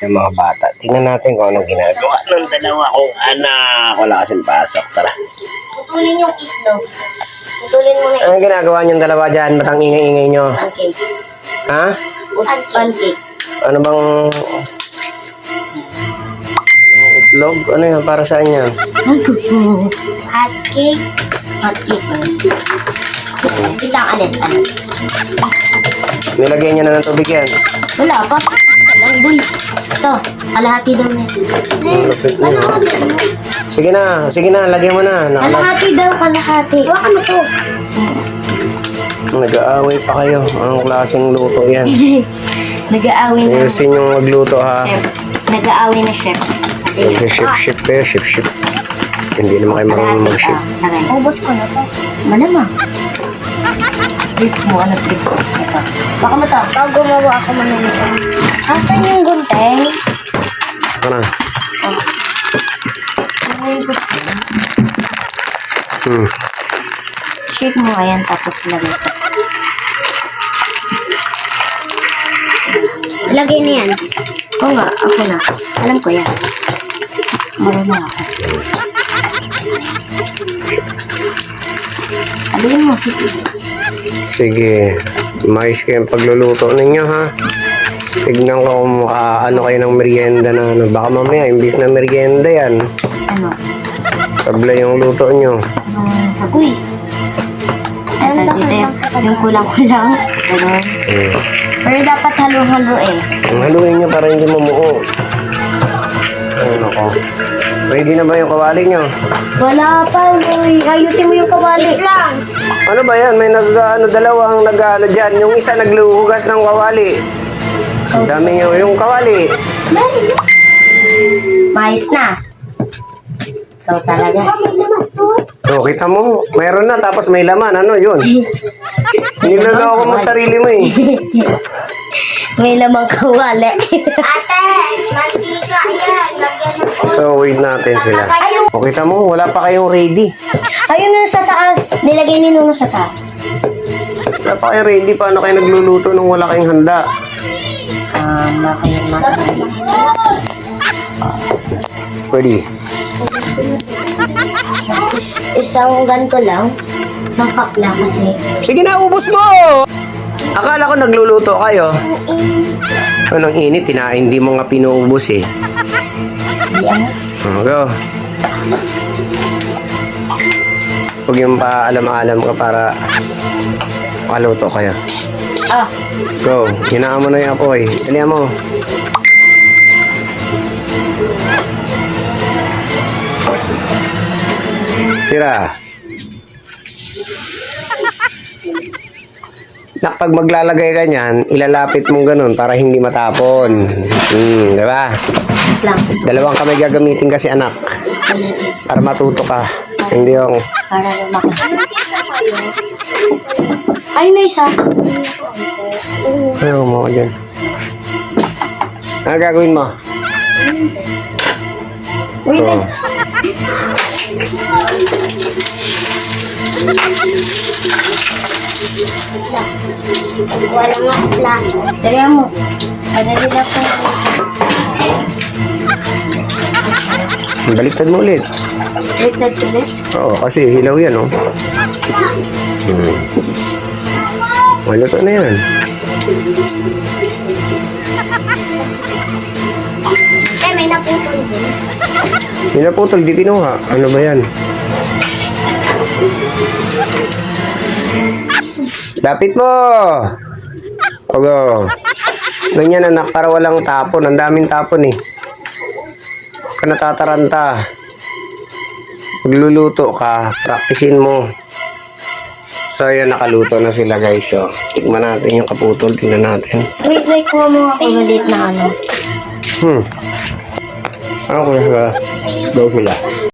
Yung mga bata. Tingnan natin kung anong ginagawa ng dalawa kong anak. Wala kasing pasok. Tara. Putulin yung itlog. Putulin mo na yung Anong ginagawa niyong dalawa dyan? Ba't ang ingay-ingay nyo? pancake. Ha? Pancake. Ano bang itlog? Ano yan? Para saan yan? Hot cake. Hot cake. Biglang alis, niya na ng tubig yan. Wala pa. Lang, boy. Ito, kalahati daw na ito. Niyo. Sige na, sige na, lagyan mo na. Nakalag. Kalahati daw, kalahati. Huwag mo to. Nag-aaway pa kayo. Anong klaseng luto yan? Nag-aaway na. Ayusin yung magluto ha. Chef. Nag-aaway na chef. Nag-ship-ship kayo, ship-ship. Hindi naman kayo marunong mag-ship. Ubus ko na to. Malamang. Trip mo, ano trip mo? Ito. Baka. Ikaw gumawa ako man nito. Asan yung gunteng? Ito na. Ano yung gunteng? Hmm. Shape mo ayan tapos lagay ko. Lagay na yan. Oo nga, ako na. Alam ko yan. Marunong ako. Sabihin mo, sige. Sige. Mais kayo ang pagluluto ninyo ha. Tignan ko kung maka, ano kayo ng merienda na ano. Baka mamaya, imbis na merienda yan. Ano? Sablay yung luto nyo. Yung sagoy. Ano dito yung, yung kulang-kulang. Ganun. Hmm. Pero dapat halo-halo eh. Ang haluin nyo para hindi mamuo. Ano ko. Ready na ba yung kawali nyo? Wala pa, boy. Ayusin mo yung kawali. lang. Ano ba yan? May nag, ano, dalawang nag, ano dyan. Yung isa nagluhugas ng kawali. Ang dami nyo yung kawali. Mais na. Ikaw talaga. O, kita mo, mayroon na, tapos may laman. Ano yun? Niloloko mo sarili mo eh. May lamang kawali. Ate, mantika yan. Lagyan mo. So, wait natin sila. O, kita mo, wala pa kayong ready. Ayun na sa taas. Nilagay ni Nuno sa taas. Wala pa kayo ready. Paano kayo nagluluto nung wala kayong handa? Tama kayo na. Ready? Is- isang ganito lang. Isang cup lang kasi. Sige na, ubos mo! Akala ko nagluluto kayo. Anong init, tina, hindi mo nga pinuubos eh. Oh, go. Huwag yung paalam-alam ka para makaluto kayo. Ah, Go. Hinaan mo na yung apoy. Dalihan mo. Tira. Nak, pag maglalagay ka niyan, ilalapit mong ganun para hindi matapon. Hmm, di ba? Wait lang. Dalawang kamay gagamitin kasi anak. Para matuto ka. Hindi yung... Para lumaki. Ay, na isa. Ayaw mo dyan. Ano gagawin mo? Wait, Oh. Wala nga plato. Dali mo. Padali lang po. Baliktad mo ulit. Wait, wait. Oo, kasi hilaw yan, oh. Hmm. Maluto na yan. Eh, may naputol din. Pinaputol, di kinuha. Ano ba yan? Lapit mo! Ogo. Ganyan anak, para walang tapon. Ang daming tapon eh. Ka natataranta. Magluluto ka, praktisin mo. So, yan, nakaluto na sila guys. So, tikman natin yung kaputol. Tingnan natin. Wait, wait. Kuha mo ako maliit na ano. Hmm. Ano ko na sila? Daw sila.